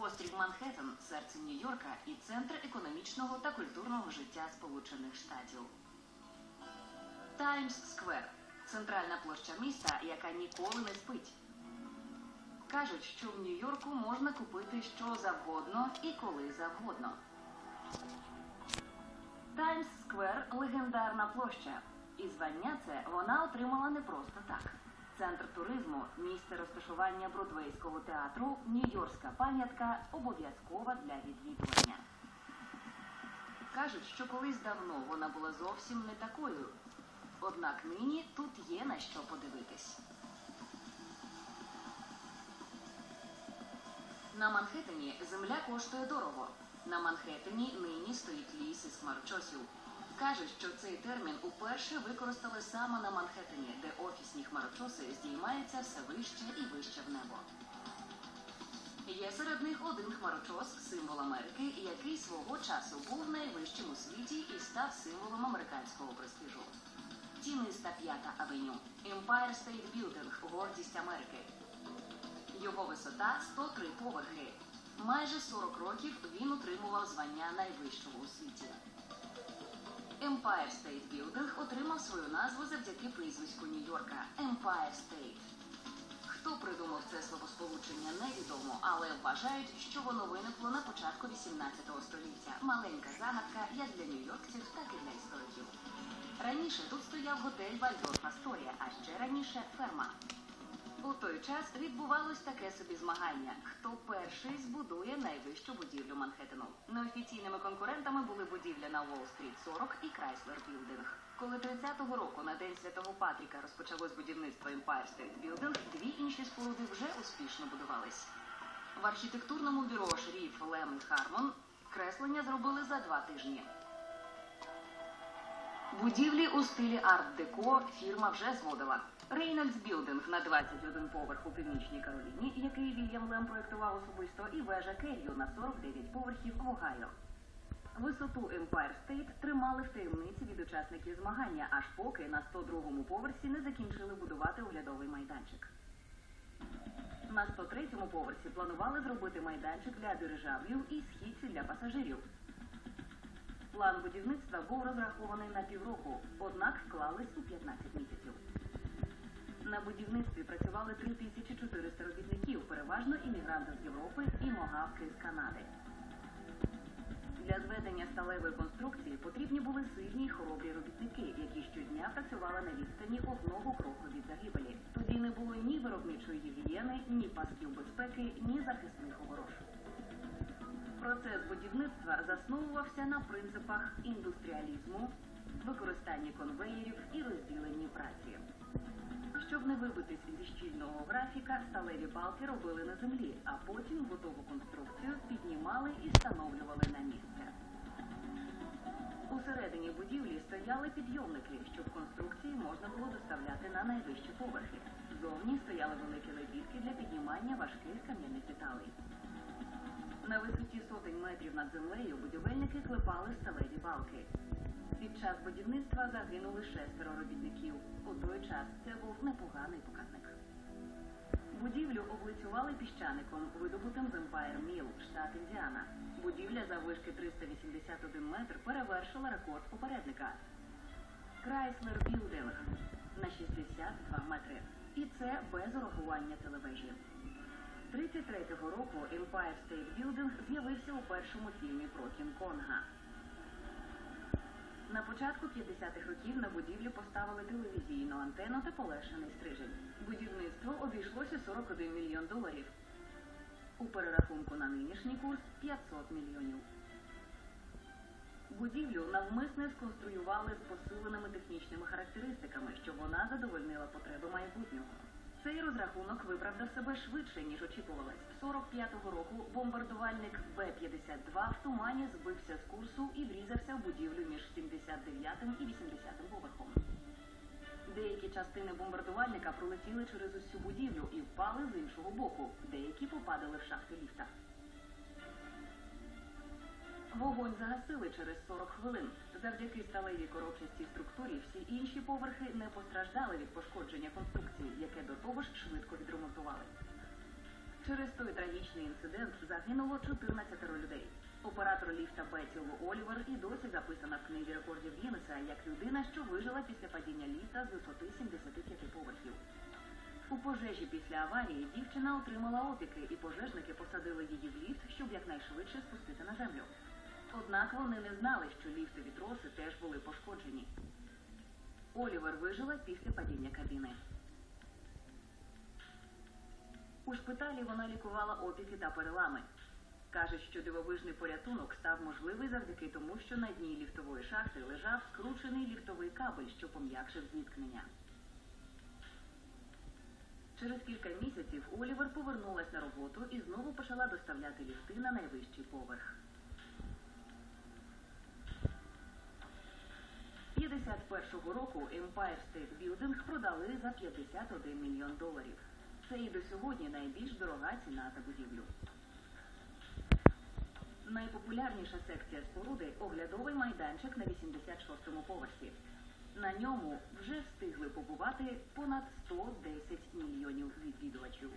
Острів Манхеттен, серце Нью-Йорка і центр економічного та культурного життя Сполучених Штатів. Таймс Сквер центральна площа міста, яка ніколи не спить. Кажуть, що в Нью-Йорку можна купити що завгодно і коли завгодно. Таймс Сквер легендарна площа. І звання це вона отримала не просто так. Центр туризму, місце розташування Бродвейського театру, Нью-Йоркська пам'ятка обов'язкова для відвідування. Кажуть, що колись давно вона була зовсім не такою. Однак нині тут є на що подивитись. На Манхеттені земля коштує дорого. На Манхеттені нині стоїть ліс із хмарочосів. Кажуть, що цей термін уперше використали саме на Манхеттені, де офісні хмарочоси здіймаються все вище і вище в небо. Є серед них один хмарочос, символ Америки, який свого часу був найвищим у світі і став символом американського престижу. Тіниста п'ята авеню, Empire State Building, гордість Америки. Його висота 103 поверхи. Майже 40 років він утримував звання найвищого у світі. Empire State Building отримав свою назву завдяки прізвиську Нью-Йорка Empire State. Хто придумав це словосполучення, невідомо, але вважають, що воно виникло на початку 18 століття. Маленька загадка як для нью-йоркців, так і для істориків. Раніше тут стояв готель Вальдорф Асторія, а ще раніше ферма. У той час відбувалось таке собі змагання. Хто перший збудує найвищу будівлю Манхеттену? Неофіційними конкурентами були будівля на Уолл-стріт 40 і Крайслер Білдинг. Коли 30-го року на День Святого Патріка розпочалось будівництво Empire State Building, дві інші споруди вже успішно будувались. В архітектурному бюро Шріф Лем Хармон креслення зробили за два тижні. Будівлі у стилі арт-деко фірма вже зводила. Рейнольдс Білдинг на 21 поверх у північній Кароліні, який Вільям Лем проєктував особисто, і вежа Керрію на 49 поверхів в Огайо. Висоту Empire State тримали в таємниці від учасників змагання, аж поки на 102-му поверсі не закінчили будувати оглядовий майданчик. На 103-му поверсі планували зробити майданчик для дирижаблів і східці для пасажирів. План будівництва був розрахований на півроку, однак вклались у 15 місяців. На будівництві працювали 3400 робітників, переважно іммігранти з Європи і могавки з Канади. Для зведення сталевої конструкції потрібні були сильні й хоробрі робітники, які щодня працювали на відстані одного кроку від загибелі. Тоді не було ні виробничої гігієни, ні пасків безпеки, ні захисних огорож. Процес будівництва засновувався на принципах індустріалізму, використанні конвеєрів і розділенні праці. Щоб не вибитись зі щільного графіка, сталеві балки робили на землі, а потім готову конструкцію піднімали і встановлювали на місце. Усередині будівлі стояли підйомники, щоб конструкції можна було доставляти на найвищі поверхи. Зовні стояли великі лебідки для піднімання важких кам'яних деталей. На висоті сотень метрів над землею будівельники клепали сталеві балки. Під час будівництва загинули шестеро робітників. У той час це був непоганий показник. Будівлю облицювали піщаником, видобутим з Empire Mill, штат Індіана. Будівля заввишки 381 метр перевершила рекорд попередника. Chrysler Building на 62 метри. І це без урахування телевежі. 33-го року Empire State Building з'явився у першому фільмі про Кінг-Конга. На початку 50-х років на будівлю поставили телевізійну антенну та полегшений стрижень. Будівництво обійшлося 41 мільйон доларів. У перерахунку на нинішній курс 500 мільйонів. Будівлю навмисне сконструювали з посиленими технічними характеристиками, щоб вона задовольнила потреби майбутнього. Цей розрахунок виправдав себе швидше, ніж очікувалось. 45-го року бомбардувальник Б-52 в тумані збився з курсу і врізався в будівлю між 79 м і 80 поверхом. Деякі частини бомбардувальника пролетіли через усю будівлю і впали з іншого боку. Деякі попадали в шахти ліфта. Вогонь загасили через 40 хвилин. Завдяки сталевій коробчастій структурі всі інші поверхи не постраждали від пошкодження конструкції, яке до того ж швидко відремонтували. Через той трагічний інцидент загинуло 14 людей. Оператор ліфта Бетіл Олівер і досі записана в книзі рекордів Гіннеса як людина, що вижила після падіння ліфта з висоти 75 поверхів. У пожежі після аварії дівчина отримала опіки, і пожежники посадили її в ліфт, щоб якнайшвидше спустити на землю. Однак вони не знали, що ліфтові троси теж були пошкоджені. Олівер вижила після падіння кабіни. У шпиталі вона лікувала опіки та перелами. Каже, що дивовижний порятунок став можливий завдяки тому, що на дні ліфтової шахти лежав скручений ліфтовий кабель, що пом'якшив зіткнення. Через кілька місяців Олівер повернулась на роботу і знову почала доставляти ліфти на найвищий поверх. 51-го року Empire State Building продали за 51 мільйон доларів. Це і до сьогодні найбільш дорога ціна за будівлю. Найпопулярніша секція споруди оглядовий майданчик на 86-му поверсі. На ньому вже встигли побувати понад 110 мільйонів відвідувачів.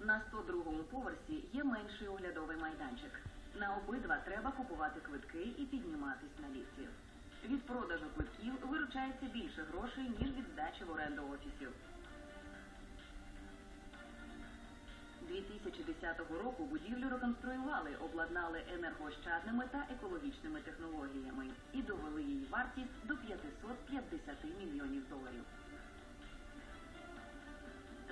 На 102-му поверсі є менший оглядовий майданчик. На обидва треба купувати квитки і підніматись на ліфті. Від продажу квитків виручається більше грошей, ніж від здачі в оренду офісів. 2010 року будівлю реконструювали, обладнали енергоощадними та екологічними технологіями і довели її вартість до 550 мільйонів доларів.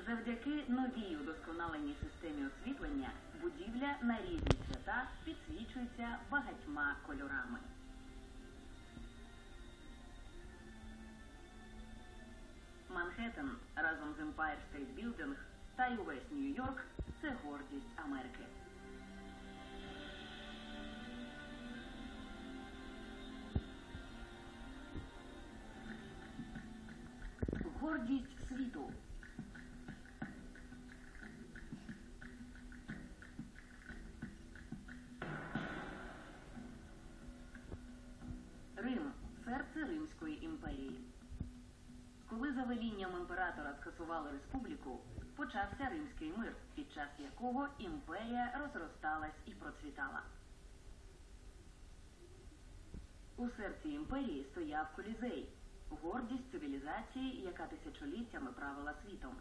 Завдяки новій удосконаленій системі освітлення будівля на різні свята підсвічується багатьма кольорами. Манхеттен разом з Empire State Building та й увесь Нью-Йорк це гордість Америки. Гордість світу. Коли за велінням імператора скасували республіку, почався римський мир, під час якого імперія розросталась і процвітала. У серці імперії стояв колізей, гордість цивілізації, яка тисячоліттями правила світом.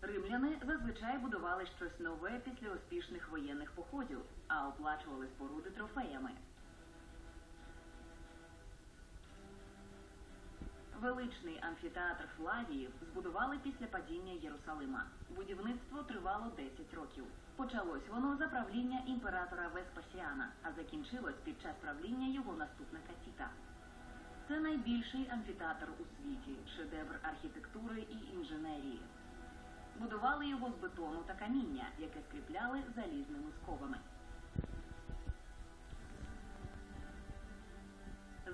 Римляни зазвичай будували щось нове після успішних воєнних походів, а оплачували споруди трофеями. Величний амфітеатр Флавіїв збудували після падіння Єрусалима. Будівництво тривало 10 років. Почалось воно за правління імператора Веспасіана, а закінчилось під час правління його наступника Тіта. Це найбільший амфітеатр у світі, шедевр архітектури і інженерії. Будували його з бетону та каміння, яке скріпляли залізними сковами.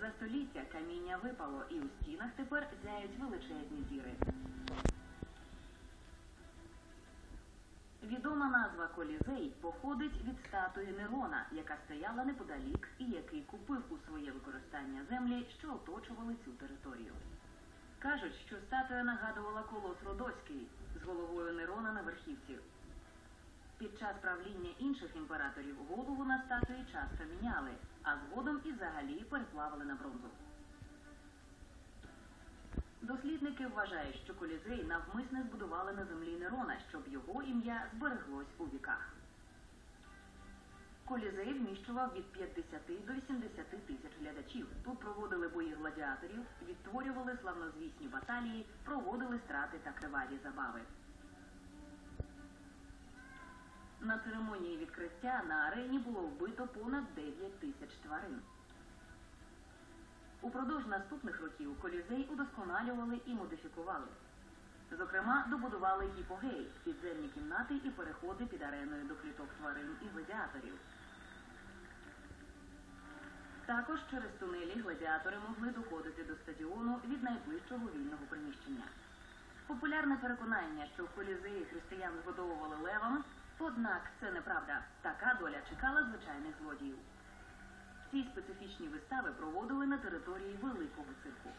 За століття каміння випало, і у стінах тепер зяють величезні діри. Відома назва Колізей походить від статуї Нерона, яка стояла неподалік і який купив у своє використання землі, що оточували цю територію. Кажуть, що статуя нагадувала колос Родоцький з головою Нерона на верхівці. Під час правління інших імператорів голову на статуї часто міняли, а згодом і взагалі переплавили на бронзу. Дослідники вважають, що колізей навмисне збудували на землі Нерона, щоб його ім'я збереглось у віках. Колізей вміщував від 50 до 80 тисяч глядачів. Тут проводили бої гладіаторів, відтворювали славнозвісні баталії, проводили страти та криваві забави. На церемонії відкриття на арені було вбито понад 9 тисяч тварин. Упродовж наступних років колізей удосконалювали і модифікували. Зокрема, добудували гіпогей, підземні кімнати і переходи під ареною до кліток тварин і гладіаторів. Також через тунелі гладіатори могли доходити до стадіону від найближчого вільного приміщення. Популярне переконання, що в колізеї християн згодовували левами, однак це неправда. Така доля чекала звичайних злодіїв. Ці специфічні вистави проводили на території великого цирку.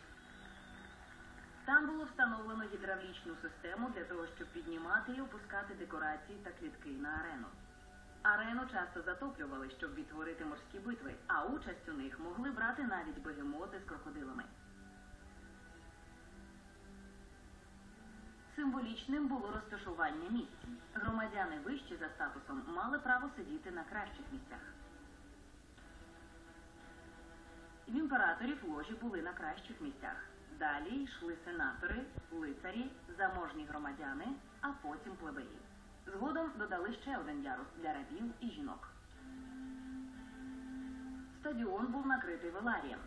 Там було встановлено гідравлічну систему для того, щоб піднімати і опускати декорації та клітки на арену. Арену часто затоплювали, щоб відтворити морські битви, а участь у них могли брати навіть бегемоти з крокодилами. Символічним було розташування місць. Громадяни вищі за статусом мали право сидіти на кращих місцях. В імператорів ложі були на кращих місцях. Далі йшли сенатори, лицарі, заможні громадяни, а потім плебеї. Згодом додали ще один ярус для рабів і жінок. Стадіон був накритий веларієм.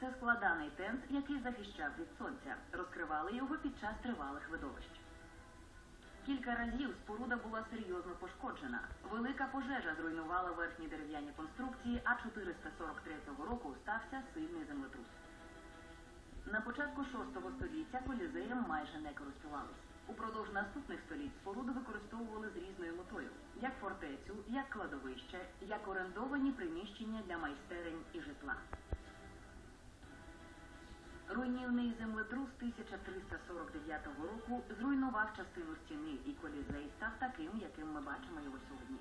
Це складаний тент, який захищав від сонця. Розкривали його під час тривалих видовищ. Кілька разів споруда була серйозно пошкоджена. Велика пожежа зруйнувала верхні дерев'яні конструкції, а 443 року стався сильний землетрус. На початку VI століття колізеєм майже не користувались. Упродовж наступних століть споруду використовували з різною метою, як фортецю, як кладовище, як орендовані приміщення для майстерень і житла. Руйнівний землетрус 1349 року зруйнував частину стіни, і колізей став таким, яким ми бачимо його сьогодні.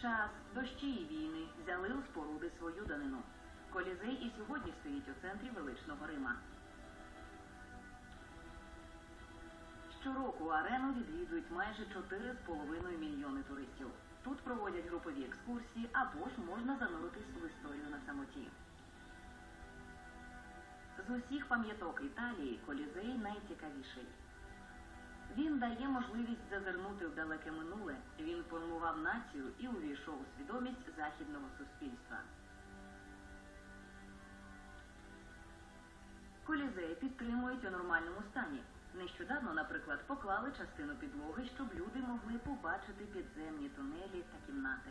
Час, дощі і війни взяли у споруди свою данину. Колізей і сьогодні стоїть у центрі величного Рима. Щороку арену відвідують майже 4,5 мільйони туристів. Тут проводять групові екскурсії або ж можна зануритись в історію на самоті. З усіх пам'яток Італії колізей найцікавіший. Він дає можливість зазирнути в далеке минуле. Він формував націю і увійшов у свідомість західного суспільства. Колізей підтримують у нормальному стані. Нещодавно, наприклад, поклали частину підлоги, щоб люди могли побачити підземні тунелі та кімнати.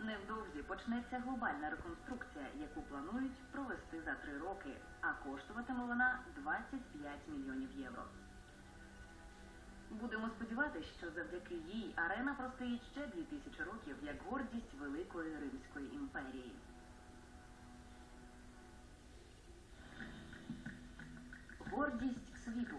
Невдовзі почнеться глобальна реконструкція, яку планують провести за три роки, а коштуватиме вона 25 мільйонів євро. Будемо сподіватися, що завдяки їй арена простоїть ще 2000 років як гордість Великої Римської імперії. Гордість світу.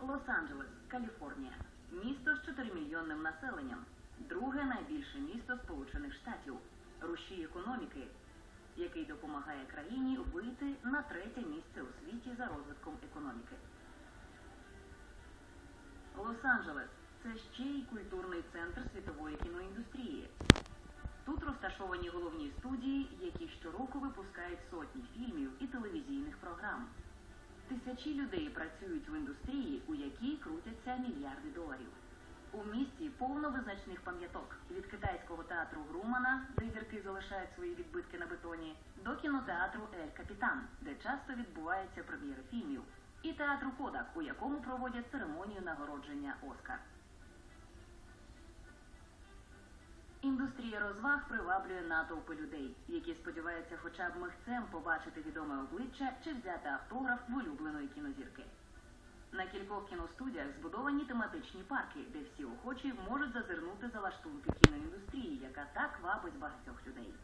Лос-Анджелес, Каліфорнія. Місто з 4-мільйонним населенням. Друге найбільше місто Сполучених Штатів. Рушій економіки, який допомагає країні вийти на третє місце у світі за розвитком економіки. Лос-Анджелес це ще й культурний центр світової кіноіндустрії. Тут розташовані головні студії, які щороку випускають сотні фільмів і телевізійних програм. Тисячі людей працюють в індустрії, у якій крутяться мільярди доларів. У місті повно визначних пам'яток від китайського театру Грумана, де зірки залишають свої відбитки на бетоні, до кінотеатру Ель Капітан, де часто відбуваються прем'єри фільмів, і театру Кодак, у якому проводять церемонію нагородження Оскар. Індустрія розваг приваблює натовпи людей, які сподіваються хоча б михцем побачити відоме обличчя чи взяти автограф улюбленої кінозірки. На кількох кіностудіях збудовані тематичні парки, де всі охочі можуть зазирнути за лаштунки кіноіндустрії, яка так вабить багатьох людей.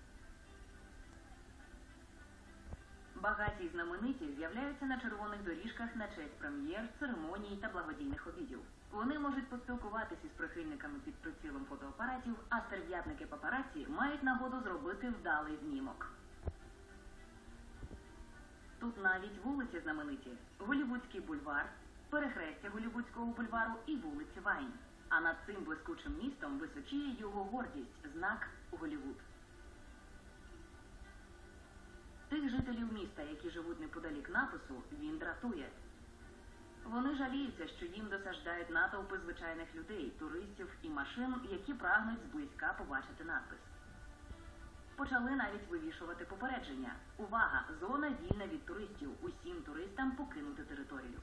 Багаті й знамениті з'являються на червоних доріжках на честь прем'єр, церемоній та благодійних обідів. Вони можуть поспілкуватися із прихильниками під прицілом фотоапаратів, а стерв'ятники папараці мають нагоду зробити вдалий знімок. Тут навіть вулиці знамениті: Голівудський бульвар, перехрестя Голівудського бульвару і вулиці Вайн. А над цим блискучим містом височіє його гордість, знак Голівуд. Тих жителів міста, які живуть неподалік напису, він дратує. Вони жаліються, що їм досаждають натовпи звичайних людей, туристів і машин, які прагнуть зблизька побачити надпис. Почали навіть вивішувати попередження. Увага! Зона вільна від туристів. Усім туристам покинути територію.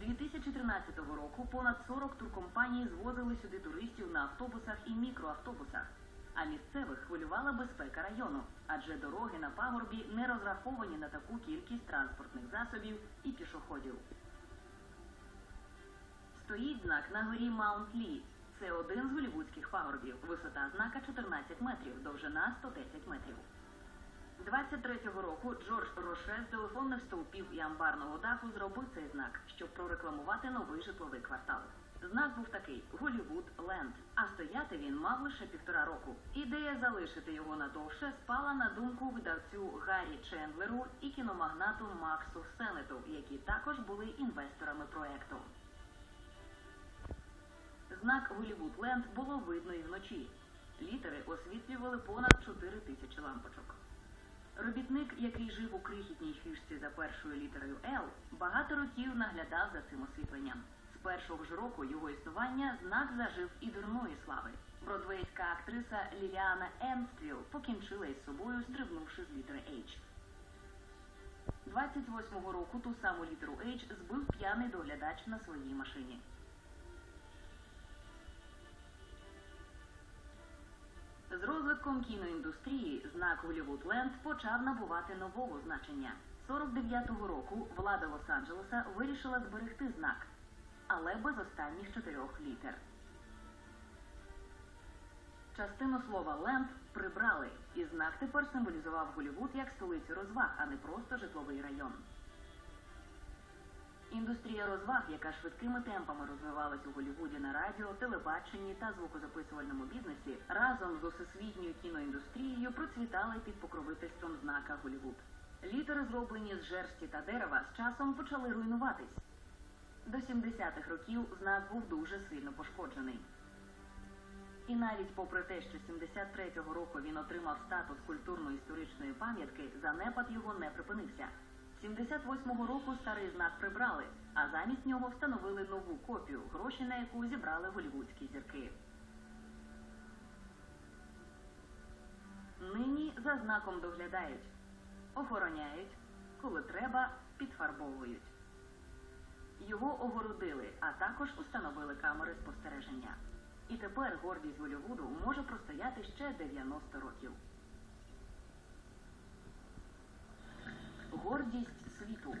2013 року понад 40 туркомпаній звозили сюди туристів на автобусах і мікроавтобусах. А місцевих хвилювала безпека району, адже дороги на пагорбі не розраховані на таку кількість транспортних засобів і пішоходів. Стоїть знак на горі Маунт Лі. Це один з голівудських пагорбів. Висота знака 14 метрів, довжина 110 метрів. 23-го року Джордж Роше з телефонних стовпів і амбарного даху зробив цей знак, щоб прорекламувати новий житловий квартал. Знак був такий Голівуд Ленд, а стояти він мав лише півтора року. Ідея залишити його надовше спала на думку видавцю Гаррі Чендлеру і кіномагнату Максу Сенету, які також були інвесторами проекту. Знак Голівуд Ленд було видно і вночі. Літери освітлювали понад 4 тисячі лампочок. Робітник, який жив у крихітній фішці за першою літерою Л, багато років наглядав за цим освітленням. Першого ж року його існування знак зажив і дурної слави. Бродвейська актриса Ліліана Енстріл покінчила із собою, стрибнувши з літери H. 28-го року ту саму літеру H збив п'яний доглядач на своїй машині. З розвитком кіноіндустрії знак Голівуд Ленд почав набувати нового значення. 49-го року влада Лос-Анджелеса вирішила зберегти знак, але без останніх чотирьох літер. Частину слова ленд прибрали, і знак тепер символізував Голівуд як столицю розваг, а не просто житловий район. Індустрія розваг, яка швидкими темпами розвивалась у Голлівуді на радіо, телебаченні та звукозаписувальному бізнесі, разом з усесвітньою кіноіндустрією процвітала під покровительством знака Голлівуд. Літери, зроблені з жерсті та дерева, з часом почали руйнуватись. До 70-х років знак був дуже сильно пошкоджений. І навіть попри те, що 73-го року він отримав статус культурно-історичної пам'ятки, занепад його не припинився. 78-го року старий знак прибрали, а замість нього встановили нову копію, гроші на яку зібрали голівудські зірки. Нині за знаком доглядають, охороняють, коли треба, підфарбовують. Його огородили, а також установили камери спостереження. І тепер гордість Голлівуду може простояти ще 90 років. Гордість світу.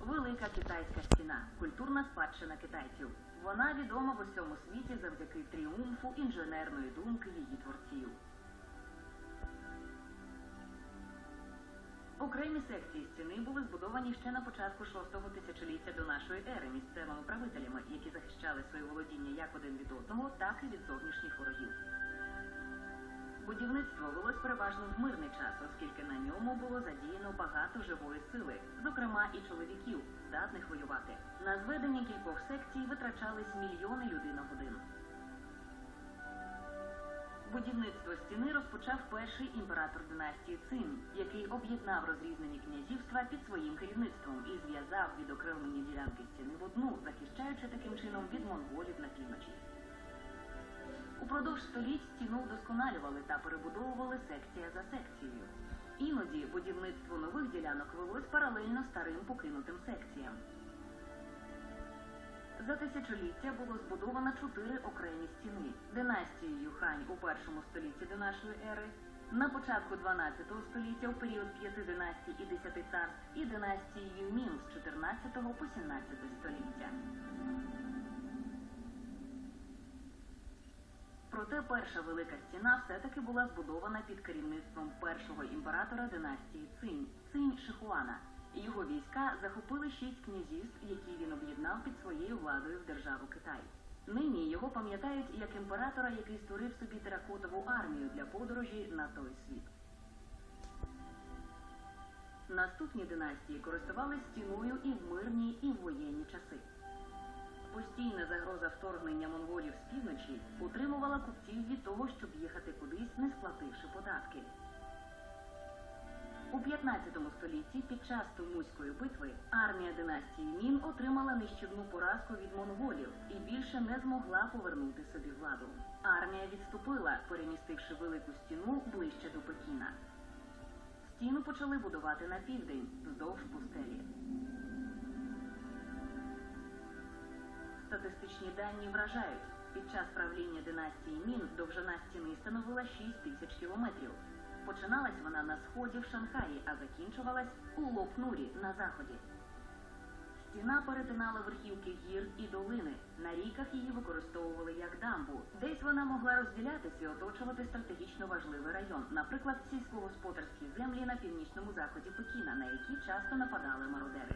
Велика китайська стіна культурна спадщина китайців. Вона відома в усьому світі завдяки тріумфу інженерної думки її творців. Окремі секції стіни були збудовані ще на початку шостого тисячоліття до нашої ери місцевими правителями, які захищали свої володіння як один від одного, так і від зовнішніх ворогів. Будівництво велось переважно в мирний час, оскільки на ньому було задіяно багато живої сили, зокрема і чоловіків, здатних воювати. На зведення кількох секцій витрачались мільйони людей на годину. Будівництво стіни розпочав перший імператор династії Цин, який об'єднав розрізнені князівства під своїм керівництвом і зв'язав відокремлені ділянки стіни в одну, захищаючи таким чином від монголів на півночі. Упродовж століть стіну вдосконалювали та перебудовували секція за секцією. Іноді будівництво нових ділянок велось паралельно старим покинутим секціям. За тисячоліття було збудовано чотири окремі стіни династії Юхань у першому столітті до нашої ери, на початку 12 століття у період п'яти династій і десяти царств, і династії Юмін з 14 по 17 століття. Проте перша велика стіна все-таки була збудована під керівництвом першого імператора династії Цинь Цинь Шихуана. Його війська захопили шість князівств, які він об'єднав під своєю владою в державу Китай. Нині його пам'ятають як імператора, який створив собі теракотову армію для подорожі на той світ. Наступні династії користувались стіною і в мирні, і в воєнні часи. Постійна загроза вторгнення монголів з півночі утримувала купців від того, щоб їхати кудись, не сплативши податки. У 15 столітті під час Тумуської битви армія династії Мін отримала нищівну поразку від монголів і більше не змогла повернути собі владу. Армія відступила, перемістивши велику стіну ближче до Пекіна. Стіну почали будувати на південь, вздовж пустелі. Статистичні дані вражають. Під час правління династії Мін довжина стіни становила 6 тисяч кілометрів. Починалась вона на сході в Шанхаї, а закінчувалась у Лопнурі на заході. Стіна перетинала верхівки гір і долини. На ріках її використовували як дамбу. Десь вона могла розділятися і оточувати стратегічно важливий район, наприклад, сільськогосподарські землі на північному заході Пекіна, на які часто нападали мародери.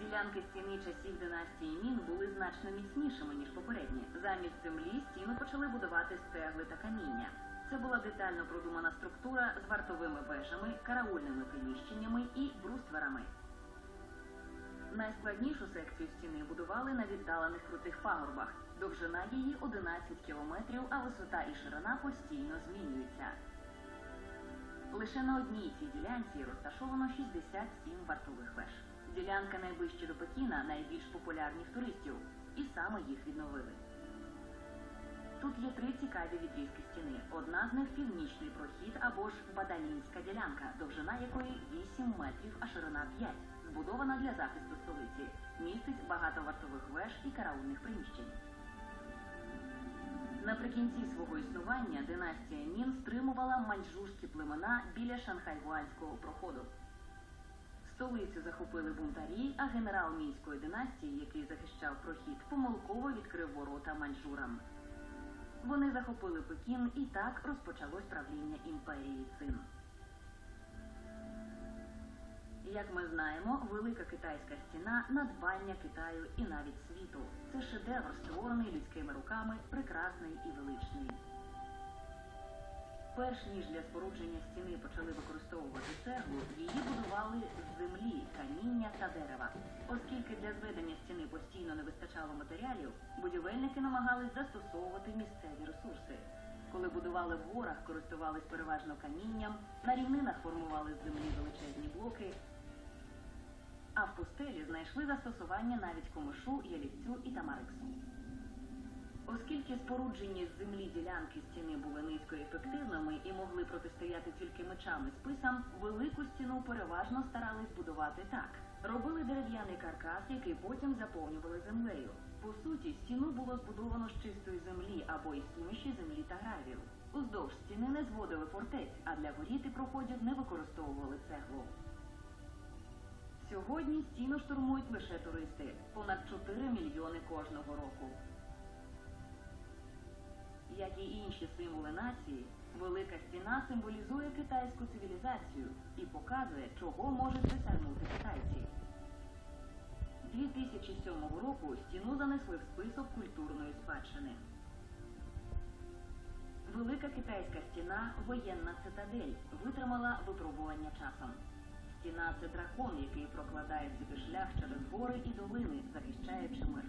Ділянки стіни часів династії Мін були значно міцнішими, ніж попередні. Замість землі стіну почали будувати з цегли та каміння. Це була детально продумана структура з вартовими вежами, караульними приміщеннями і брустверами. Найскладнішу секцію стіни будували на віддалених крутих пагорбах. Довжина її 11 кілометрів, а висота і ширина постійно змінюються. Лише на одній цій ділянці розташовано 67 вартових веж. Ділянка найближче до Пекіна найбільш популярні в туристів, і саме їх відновили. Тут є три цікаві відрізки стіни. Одна з них північний прохід або ж Бадалінська ділянка, довжина якої 8 метрів, а ширина 5, збудована для захисту столиці. Містить багато вартових веж і караульних приміщень. Наприкінці свого існування династія Мін стримувала маньчжурські племена біля Шанхайгуанського проходу. Столицю захопили бунтарі, а генерал мінської династії, який захищав прохід, помилково відкрив ворота маньчжурам. Вони захопили Пекін і так розпочалось правління імперії Цин. Як ми знаємо, Велика Китайська стіна надбання Китаю і навіть світу. Це шедевр, створений людськими руками, прекрасний і величний. Перш ніж для спорудження стіни почали використовувати цеглу, її будували з землі, каміння та дерева. Оскільки для зведення стіни постійно не вистачало матеріалів, будівельники намагались застосовувати місцеві ресурси. Коли будували в горах, користувались переважно камінням, на рівнинах формували з землі величезні блоки, а в пустелі знайшли застосування навіть комишу, ялівцю і тамариксу. Оскільки споруджені з землі ділянки стіни були низькоефективними і могли протистояти тільки мечам і списам, велику стіну переважно старались будувати так. Робили дерев'яний каркас, який потім заповнювали землею. По суті, стіну було збудовано з чистої землі або із суміші землі та гравію. Уздовж стіни не зводили фортець, а для воріт і проходів не використовували цеглу. Сьогодні стіну штурмують лише туристи понад 4 мільйони кожного року як і інші символи нації, велика стіна символізує китайську цивілізацію і показує, чого можуть досягнути китайці. 2007 року стіну занесли в список культурної спадщини. Велика китайська стіна воєнна цитадель, витримала випробування часом. Стіна це дракон, який прокладає собі шлях через гори і долини, захищаючи мир.